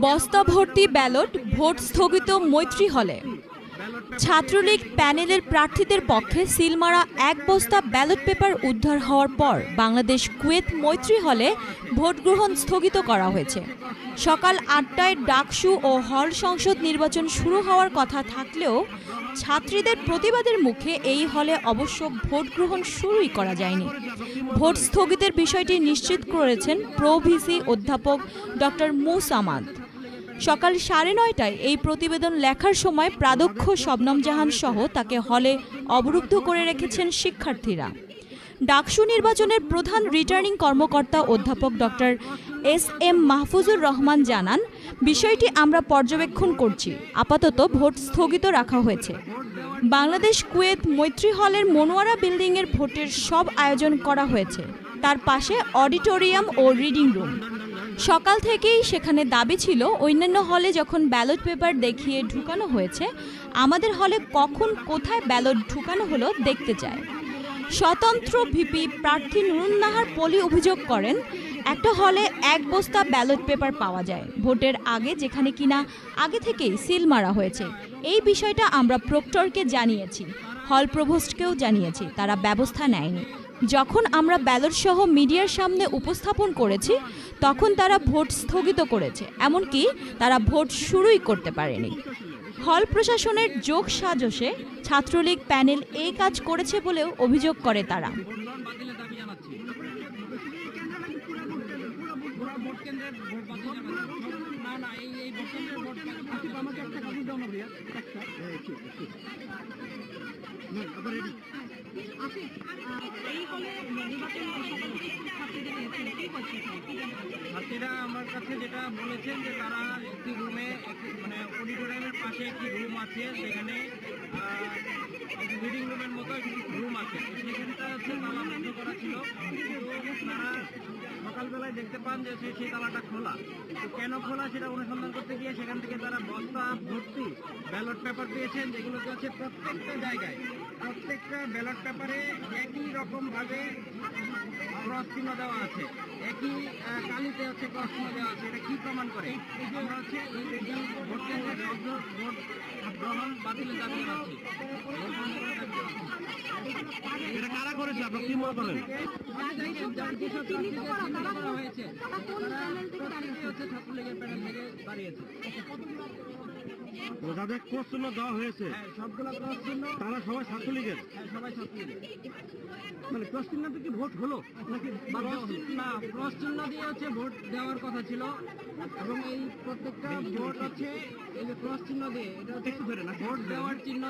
বস্তা ভর্তি ballot vote স্থগিত মৈত্রী হলে। ছাত্রলীগ প্যানেলের প্রার্থীদের পক্ষে সিলমারা এক বস্তা ব্যালট পেপার উদ্ধার হওয়ার পর বাংলাদেশ কুয়েত মৈত্রী হলে ভোটগ্রহণ স্থগিত করা হয়েছে। সকাল আটটায় ডাকসু ও হল সংসদ নির্বাচন শুরু হওয়ার কথা থাকলেও ছাত্রীদের প্রতিবাদের মুখে এই হলে অবশ্য ভোট গ্রহণ শুরুই করা যায়নি। ভোট স্থগিতের বিষয়টি নিশ্চিত করেছেন প্রো ভিসি অধ্যাপক ডক্টর মুসামাদ সকাল সাড়ে নয়টায় এই প্রতিবেদন লেখার সময় প্রাধ্যক্ষ শবনম জাহান সহ তাকে হলে অবরুদ্ধ করে রেখেছেন শিক্ষার্থীরা। ডাকসু নির্বাচনের প্রধান রিটার্নিং কর্মকর্তা অধ্যাপক doctor S M Mahfuzur Rahman জানান, বিষয়টি আমরা পর্যবেক্ষণ করছি। আপাতত ভোট স্থগিত রাখা হয়েছে। বাংলাদেশ কুয়েত মৈত্রী হলের মনোয়ারা বিল্ডিংয়ের ভোটের সব আয়োজন করা হয়েছে। তার পাশে অডিটোরিয়াম ও রিডিং রুম। সকাল থেকেই সেখানে দাবি ছিল, অন্যান্য হলে যখন ব্যালট পেপার দেখিয়ে ঢুকানো হয়েছে, আমাদের হলে কখন কোথায় ব্যালট ঢুকানো হলো দেখতে চায়। স্বতন্ত্র ভিপি প্রার্থী নুরুন্নাহার পলি অভিযোগ করেন একটা হলে এক বস্তা ব্যালট পেপার পাওয়া যায়, ভোটের আগে যেখানে কিনা আগে থেকেই সিল মারা হয়েছে। এই বিষয়টা আমরা প্রক্টরকে জানিয়েছি, হল প্রভোস্টকেও জানিয়েছি, তারা ব্যবস্থা নেয়নি। যখন আমরা ব্যালট সহ মিডিয়ার সামনে উপস্থাপন করেছি, তখন তারা ভোট স্থগিত করেছে, এমনকি তারা ভোট শুরুই করতে পারেনি। হল প্রশাসনের যোগ সাজসে ছাত্রলীগ প্যানেল এই কাজ করেছে বলেও অভিযোগ করে তারা। ছাত্রীরা আমার কাছে যেটা বলেছেন যে তারা একটি রুমে একটি মানে অডিটোরিয়ামের পাশে একটি রুম আছে সেখানে রিডিং রুমের মতো একটি রুম আছে। তো সেখানটা হচ্ছে তালা বন্ধ করা ছিল। সকালবেলায় দেখতে পান যে সেই তালাটা খোলা। কেন খোলা সেটা অনুসন্ধান করতে গিয়ে সেখান থেকে তারা বস্তা ভর্তি ব্যালট পেপার পেয়েছেন যেগুলোতে হচ্ছে প্রত্যেকটা জায়গায় প্রত্যেকটা ব্যালট পেপারে একই রকম ভাবে ক্রস চিহ্ন দেওয়া আছে। একই আহ, কালিতে হচ্ছে ক্রস চিহ্ন দেওয়া আছে। এটা কি প্রমাণ করে? আমরা হচ্ছে এই ভোট কেন্দ্রে ভোট ভোট গ্রহণ বাতিলের দাবি জানাচ্ছি এটা কারা করেছে? আপনার কি মনে করেন? হয়েছে ছাত্রলীগের প্যানেল থেকে দাঁড়িয়েছে। যাদের কোর্স চিহ্ন দেওয়া হয়েছে। হ্যাঁ সবগুলো ক্রস চিহ্ন তারা সবাই ছাত্রলীগের হ্যাঁ, সবাই ছাত্রলীগের মানে ক্রস চিহ্নতে কি ভোট হলো? নাকি না ক্রস চিহ্ন দিয়ে হচ্ছে ভোট দেওয়ার কথা ছিল। এবং এই প্রত্যেকটা ভোট হচ্ছে এই যে ক্রস চিহ্ন দিয়ে এটা হচ্ছে ভোট দেওয়ার চিহ্ন